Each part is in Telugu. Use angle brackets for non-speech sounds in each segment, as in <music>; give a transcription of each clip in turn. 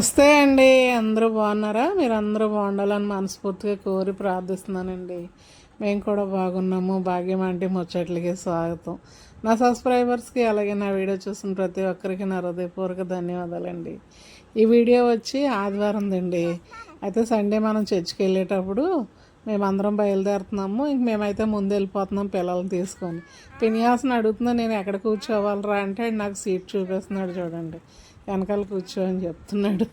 నమస్తే అండి. అందరూ బాగున్నారా? మీరు అందరూ బాగుండాలని మనస్ఫూర్తిగా కోరి ప్రార్థిస్తున్నానండి. మేము కూడా బాగున్నాము. భాగ్యం అంటే ముచ్చట్లకి స్వాగతం. నా సబ్స్క్రైబర్స్కి అలాగే నా వీడియో చూసిన ప్రతి ఒక్కరికి నా హృదయపూర్వక ధన్యవాదాలండి. ఈ వీడియో వచ్చి ఆదివారం దండి అయితే సండే మనం చర్చికి వెళ్ళేటప్పుడు మేమందరం బయలుదేరుతున్నాము. ఇంక మేమైతే ముందు వెళ్ళిపోతున్నాం పిల్లల్ని తీసుకొని. పినియాస్ని అడుగుతున్నా నేను ఎక్కడ కూర్చోవాలరా? అంటే నాకు సీట్ చూపిస్తున్నాడు చూడండి. వెనకాల కూర్చో అని చెప్తున్నాడు.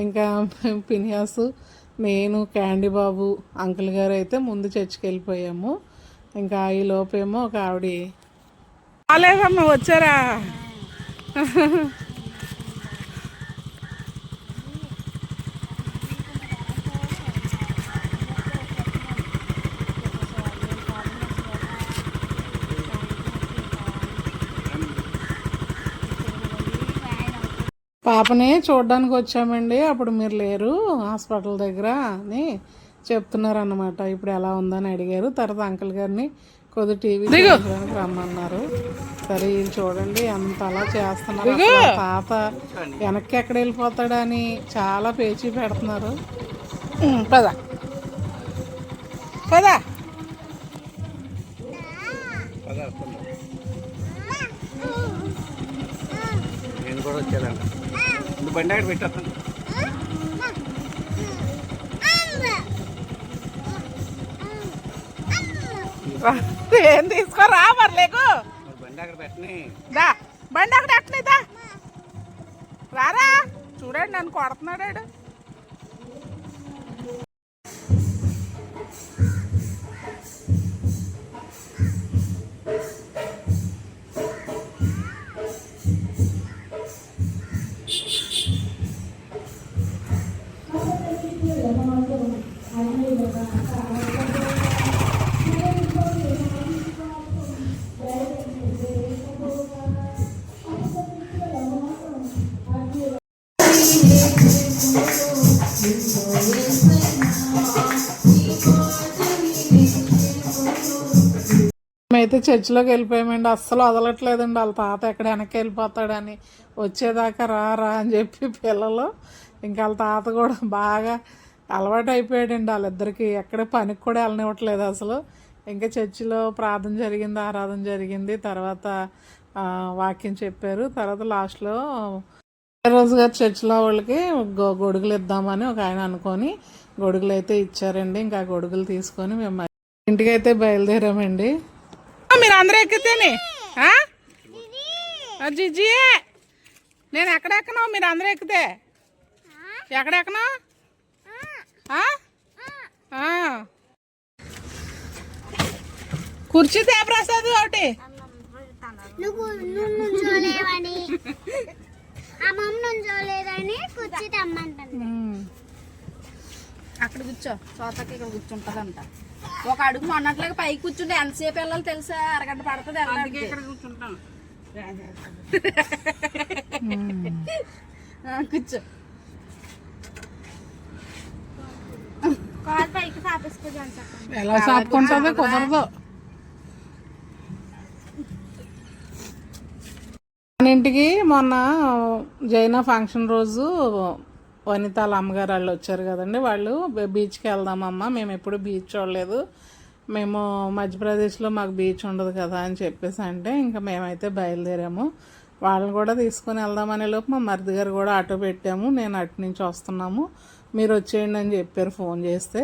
ఇంకా పినియాసు నేను క్యాండీ బాబు అంకుల్ గారు అయితే ముందు చర్చికి వెళ్ళిపోయాము. ఇంకా ఈ లోపేమో ఒక ఆవిడ. రాలేదమ్మ వచ్చారా? పాపని చూడడానికి వచ్చామండి అప్పుడు మీరు లేరు హాస్పిటల్ దగ్గర అని చెప్తున్నారు అన్నమాట ఇప్పుడు ఎలా ఉందని అడిగారు. తర్వాత అంకుల్ గారిని కొద్ది టీవీ చూడడానికి రమ్మన్నారు. సరే ఇది చూడండి ఎంత అలా చేస్తున్నారు. తాత వెనక్కి ఎక్కడ వెళ్ళిపోతాడని చాలా పేచీ పెడుతున్నారు. పద. పద. నేను కూడా వచ్చానంట నువ్వు బండి అక్కడ పెట్టేస్తాను ఏం తీసుకోరా మరి బండి అక్కడ పెట్టని. దా బండి అక్కడ ఎట్టలేదా రారా చూడండి నన్ను కొడుతున్నాడు మేమైతే చర్చిలోకి వెళ్ళిపోయామండి. అస్సలు వదలట్లేదండి. వాళ్ళ తాత ఎక్కడ వెనక్కి వెళ్ళిపోతాడని వచ్చేదాకా రా రా అని చెప్పి పిల్లలు ఇంకా వాళ్ళ తాత కూడా బాగా అలవాటు అయిపోయాడండి. వాళ్ళిద్దరికి ఎక్కడ పనికి కూడా వెళ్ళనివ్వట్లేదు అసలు. ఇంకా చర్చిలో ప్రార్థన జరిగింది ఆరాధన జరిగింది. తర్వాత వాక్యం చెప్పారు. తర్వాత లాస్ట్లో రోజు గారు చర్చిలో వాళ్ళకి గొ- గొడుగులు ఇద్దామని ఒక ఆయన అనుకొని గొడుగులు అయితే ఇచ్చారండి. ఇంకా ఆ గొడుగులు తీసుకొని మేము ఇంటికి అయితే బయలుదేరామండి. మీరు అందరూ ఎక్కితేనే. జిజ్జి నేను ఎక్కడ ఎక్కను మీరు అందరూ ఎక్కితే. ఎక్కడ ఎక్కను? ఆ? ఆ. కుర్చీ తే ప్రసాద్ ఒకటి. అక్కడ కూర్చో. చోతకి ఇక్కడ కూర్చుంటదంట. ఒక అడుగు మొన్నట్లుగా పైకి కూర్చుంటే ఎంతసేపు వెళ్ళాలి తెలుసా? అరగంట పడుతుంది ఆ, కూర్చో. కాల్ పైకి చెప్పండి. ఎలా సాపుకుంటుందో కుదరదు. మన ఇంటికి మొన్న జైనా ఫంక్షన్ రోజు వనితాల అమ్మగారు వాళ్ళు వచ్చారు కదండి. వాళ్ళు బీచ్కి వెళ్దామమ్మా మేము ఎప్పుడు బీచ్ చూడలేదు. మేము మధ్యప్రదేశ్లో మాకు బీచ్ ఉండదు కదా అని చెప్పేసి అంటే ఇంకా మేమైతే బయలుదేరాము. వాళ్ళని కూడా తీసుకొని వెళ్దామనే లోపు మా మరిది గారు కూడా ఆటో పెట్టాము. నేను అటు నుంచి వస్తున్నాము. మీరు వచ్చేయండి అని చెప్పారు ఫోన్ చేస్తే.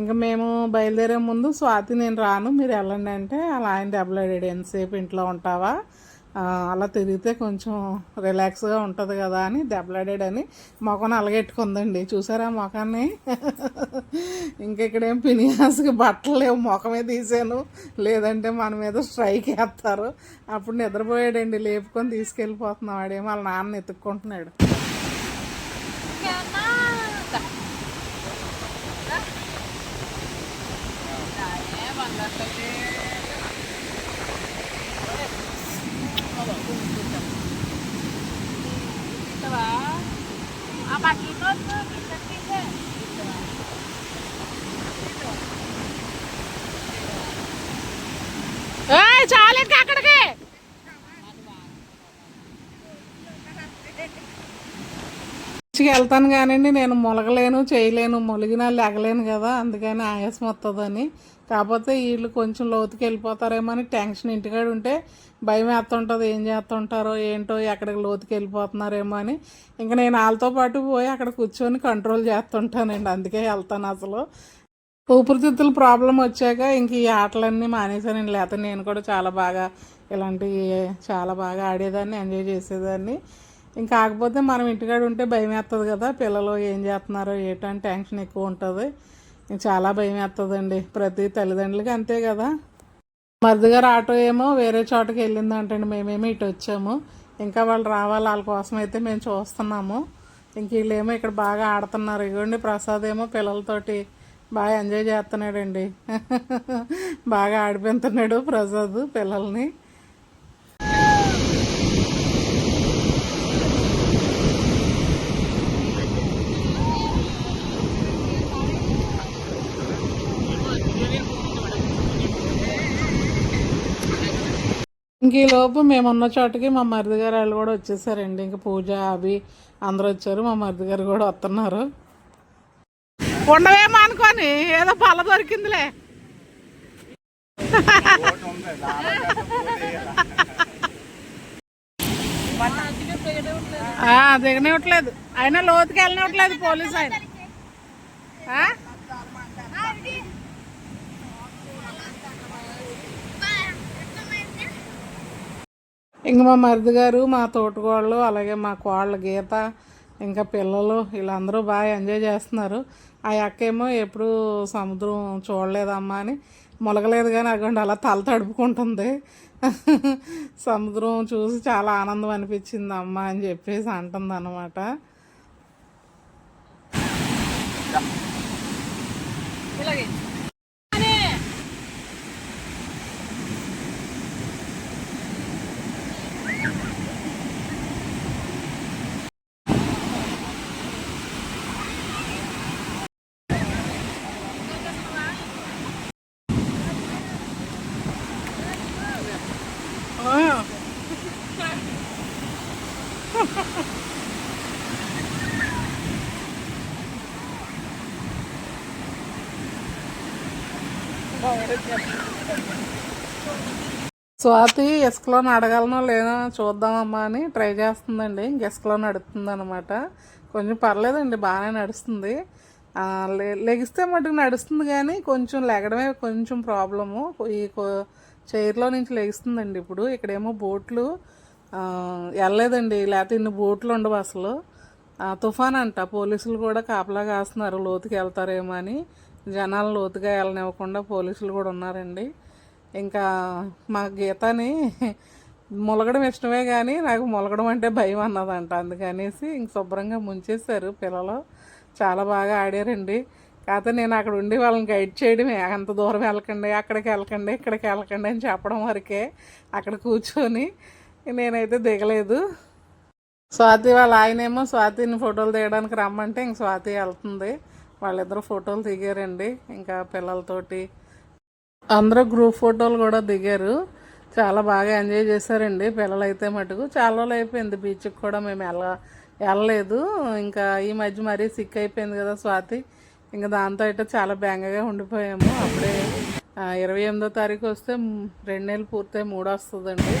ఇంకా మేము బయలుదేరే ముందు స్వాతి నేను రాను. మీరు వెళ్ళండి అంటే అలా ఆయన దెబ్బలాడాడు ఎంతసేపు ఇంట్లో ఉంటావా? అలా తిరిగితే కొంచెం రిలాక్స్గా ఉంటుంది కదా అని దెబ్బలాడాడని మొఖం అలగెట్టుకుందండి. చూసారా మొఖాన్ని? ఇంకెక్కడేం పినియాస్కి బట్టలు లేవు. మొఖమే తీసాను. లేదంటే మన మీద స్ట్రైక్ వేస్తారు. అప్పుడు నిద్రపోయాడండి. లేపుకొని తీసుకెళ్ళిపోతున్నాం వాడేమో వాళ్ళ నాన్న ఎత్తుక్కుంటున్నాడు. かっ。వెళ్తాను కానండి నేను మొలగలేను చేయలేను మొలిగినా లెగలేను కదా అందుకని ఆయాసం వస్తుందని కాకపోతే వీళ్ళు కొంచెం లోతుకి వెళ్ళిపోతారేమో అని టెన్షన్ ఇంటికాడ ఉంటే భయం వేస్తుంటుంది ఏం చేస్తుంటారో ఏంటో ఎక్కడికి లోతుకి వెళ్ళిపోతున్నారేమో అని ఇంకా నేను వాళ్ళతో పాటు పోయి అక్కడ కూర్చొని కంట్రోల్ చేస్తుంటానండి అందుకే వెళ్తాను అసలు. ఊపిరితిత్తుల ప్రాబ్లం వచ్చాక ఇంక ఈ ఆటలన్నీ మానేశానండి. లేకపోతే నేను కూడా చాలా బాగా ఇలాంటివి చాలా బాగా ఆడేదాన్ని ఎంజాయ్ చేసేదాన్ని. ఇంకా కాకపోతే మనం ఇంటికాడ ఉంటే భయం వేస్తుంది కదా. పిల్లలు ఏం చేస్తున్నారో ఏటో అని టెన్షన్ ఎక్కువ ఉంటుంది. ఇంక చాలా భయం వేస్తుందండి ప్రతి తల్లిదండ్రులకి అంతే కదా. మరుదుగారు ఆటో ఏమో వేరే చోటకి వెళ్ళిందంటండి. మేమేమో ఇటు వచ్చాము. ఇంకా వాళ్ళు రావాలి వాళ్ళ కోసం అయితే మేము చూస్తున్నాము. ఇంక వీళ్ళేమో ఇక్కడ బాగా ఆడుతున్నారు. ఇగోండి ప్రసాద్ ఏమో పిల్లలతోటి బాగా ఎంజాయ్ చేస్తున్నాడండి <laughs> బాగా ఆడిపోతున్నాడు ప్రసాద్ పిల్లల్ని. ఇంక ఈలోపు లోపు మేము ఉన్న చోటకి మా మరిది గారు వాళ్ళు కూడా వచ్చేసారండి. ఇంక పూజ అవి అందరూ వచ్చారు. మా మరిది గారు కూడా వస్తున్నారు. ఉండవేమో అనుకోని ఏదో పళ్ళ దొరికిందిలే. దిగనివ్వట్లేదు. అయినా లోతుకి వెళ్ళనివ్వట్లేదు పోలీస్ ఆయన ఆ? ఇంక మా మరిది గారు మా తోటకోళ్ళు అలాగే మా కోళ్ళ గీత ఇంకా పిల్లలు వీళ్ళందరూ బాగా ఎంజాయ్ చేస్తున్నారు. ఆ అక్క ఏమో ఎప్పుడు సముద్రం చూడలేదమ్మా అని మొలగలేదు కానీ అక్కడ అలా తల తడుపుకుంటుంది. <laughs> సముద్రం చూసి చాలా ఆనందం అనిపించింది అమ్మ అని చెప్పేసి అంటుంది అనమాట స్వాతి ఇసుకలో అడగలనో లేదో చూద్దామమ్మా అని ట్రై చేస్తుందండి. ఇంక ఇసుకలో నడుస్తుంది అనమాట కొంచెం పర్లేదండి బాగానే నడుస్తుంది. లెగిస్తే మటుకు నడుస్తుంది కానీ కొంచెం లెగడమే కొంచెం ప్రాబ్లము. ఈ చైర్లో నుంచి లెగిస్తుందండి ఇప్పుడు. ఇక్కడేమో బోట్లు వెళ్ళలేదండి లేకపోతే ఇన్ని బోట్లు ఉండవు అసలు. తుఫాన్ అంట పోలీసులు కూడా కాపలా కాస్తున్నారు. లోతుకి వెళ్తారేమో అని. జనాలు లోతుగా వెళ్ళనివ్వకుండా పోలీసులు కూడా ఉన్నారండి. ఇంకా మా గీతని మొలగడం ఇష్టమే కానీ నాకు మొలగడం అంటే భయం అన్నదంట. అందుకనేసి ఇంక శుభ్రంగా ముంచేశారు పిల్లలు. చాలా బాగా ఆడారండి. కాకపోతే నేను అక్కడ ఉండి వాళ్ళని గైడ్ చేయడమే. అంత దూరం వెళ్ళకండి అక్కడికి వెళ్ళకండి ఇక్కడికి వెళ్ళకండి అని చెప్పడం వరకే అక్కడ కూర్చొని నేనైతే దిగలేదు. స్వాతి వాళ్ళ ఆయనేమో స్వాతిని ఫోటోలు తీయడానికి రమ్మంటే ఇంక స్వాతి వెళ్తుంది. వాళ్ళిద్దరూ ఫోటోలు దిగారండి ఇంకా పిల్లలతోటి అందరూ గ్రూప్ ఫోటోలు కూడా దిగారు. చాలా బాగా ఎంజాయ్ చేశారండి పిల్లలు అయితే మటుకు. చాలా రోజులు అయిపోయింది బీచ్కి కూడా మేము వెళ్ళ వెళ్ళలేదు ఇంకా ఈ మధ్య మరీ సిక్ అయిపోయింది కదా స్వాతి. ఇంకా దాంతో అయితే చాలా బెంగగా ఉండిపోయాము. అప్పుడే ఇరవై ఎనిమిదో తారీఖు వస్తే రెండు నెలలు పూర్తయి మూడు వస్తుందండి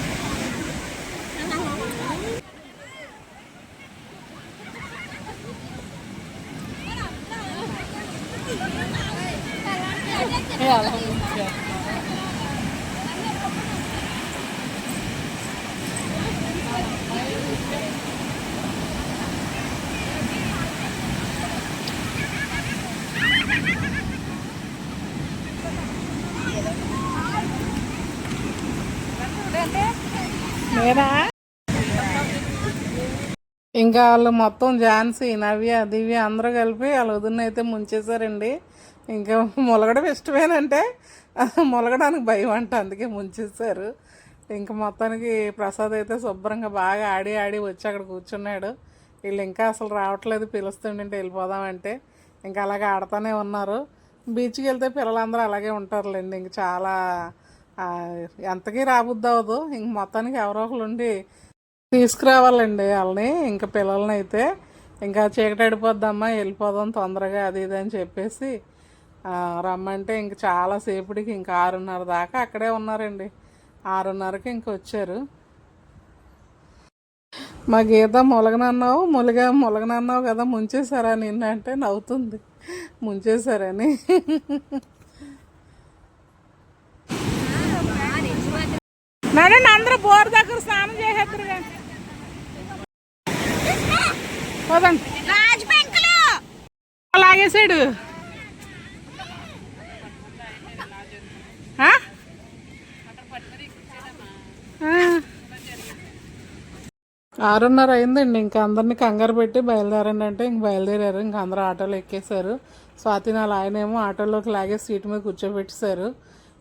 నేనా ఇంకా వాళ్ళు మొత్తం ఝాన్సీ నవ్య దివ్య అందరూ కలిపి వాళ్ళ వదిన అయితే ముంచేశారండి. ఇంకా మొలగడం ఇష్టమేనంటే మొలగడానికి భయం అంట అందుకే ముంచేశారు. ఇంకా మొత్తానికి ప్రసాద్ అయితే శుభ్రంగా బాగా ఆడి ఆడి వచ్చి అక్కడ కూర్చున్నాడు. వీళ్ళు ఇంకా అసలు రావట్లేదు పిలుస్తుండే వెళ్ళిపోదామంటే. ఇంకా అలాగే ఆడుతూనే ఉన్నారు. బీచ్కి వెళ్తే పిల్లలందరూ అలాగే ఉంటారులేండి. ఇంక చాలా ఎంతకీ రాబుద్ది అవ్వదు. ఇంక మొత్తానికి ఎవరో ఒకరు ఉండి తీసుకురావాలండి వాళ్ళని ఇంకా పిల్లల్ని అయితే. ఇంకా చీకటి పడిపోద్దమ్మా వెళ్ళిపోదాం తొందరగా అది ఇది అని చెప్పేసి రమ్మంటే ఇంక చాలాసేపటికి ఇంకా ఆరున్నర దాకా అక్కడే ఉన్నారండి. ఆరున్నరకి ఇంక వచ్చారు. మా గీత మొలగనన్నావు ములగ మొలగనన్నావు కదా ముంచేశారా నిన్న అంటే నవ్వుతుంది. ముంచేశారని. నడండి అందరూ బోర్ దగ్గర స్నానం చేసేద్దరు పోదండి. లాగేసాడు ఆ? ఆ. ఆరున్నర అయిందండి. ఇంకా అందరిని కంగారు పెట్టి బయలుదేరండి అంటే ఇంక బయలుదేరారు. ఇంక అందరూ ఆటోలో ఎక్కేశారు. స్వాతి నాలు ఆయనేమో ఆటోలోకి లాగే సీట్ మీద కూర్చోబెట్టేశారు.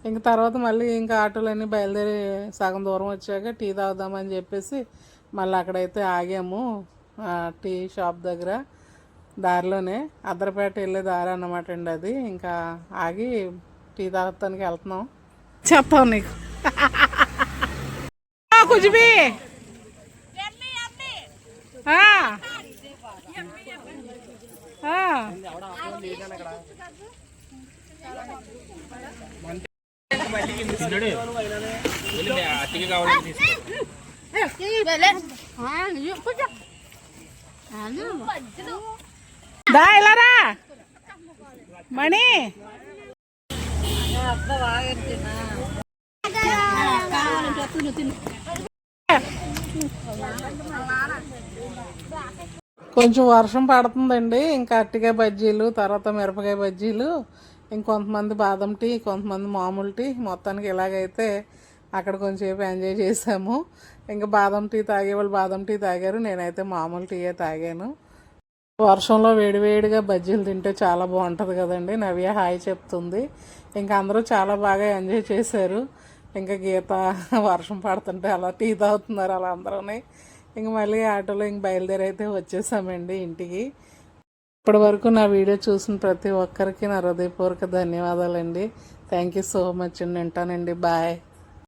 ఇంక తర్వాత మళ్ళీ ఇంకా ఆటోలన్నీ బయలుదేరి సగం దూరం వచ్చాక టీ తాగుదామని చెప్పేసి మళ్ళీ అక్కడైతే ఆగాము. టీ షాప్ దగ్గర దారిలోనే అద్దరపేట వెళ్ళే దారి అన్నమాట అండి అది. ఇంకా ఆగి టీ తాగటానికి వెళ్తున్నాం. చెప్తాం నీకు. <laughs> కుజుబీ! అతికి కావాలని తీసుకో దా ఇలారా మణి. కొంచెం వర్షం పడుతుందండి. ఇంకా అరటికాయ బజ్జీలు తర్వాత మిరపకాయ బజ్జీలు ఇంకొంతమంది బాదం టీ కొంతమంది మామూలు టీ. మొత్తానికి ఇలాగైతే అక్కడ కొంచెంసేపు ఎంజాయ్ చేసాము. ఇంకా బాదం టీ తాగేవాళ్ళు బాదం టీ తాగారు. నేనైతే మామూలు టీయే తాగాను. వర్షంలో వేడివేడిగా బజ్జీలు తింటే చాలా బాగుంటుంది కదండి. నవ్య హాయ్ చెప్తుంది. ఇంకా అందరూ చాలా బాగా ఎంజాయ్ చేశారు. ఇంకా గీత వర్షం పడుతుంటే అలా టీ తాగుతున్నారు అలా అందరూనే. ఇంక మళ్ళీ ఆటోలో ఇంక బయలుదేరైతే వచ్చేసామండి ఇంటికి. ఇప్పటి వరకు నా వీడియో చూసిన ప్రతి ఒక్కరికి నా హృదయపూర్వక ధన్యవాదాలండి. థ్యాంక్ యూ సో మచ్ అండి ఉంటానండి. బాయ్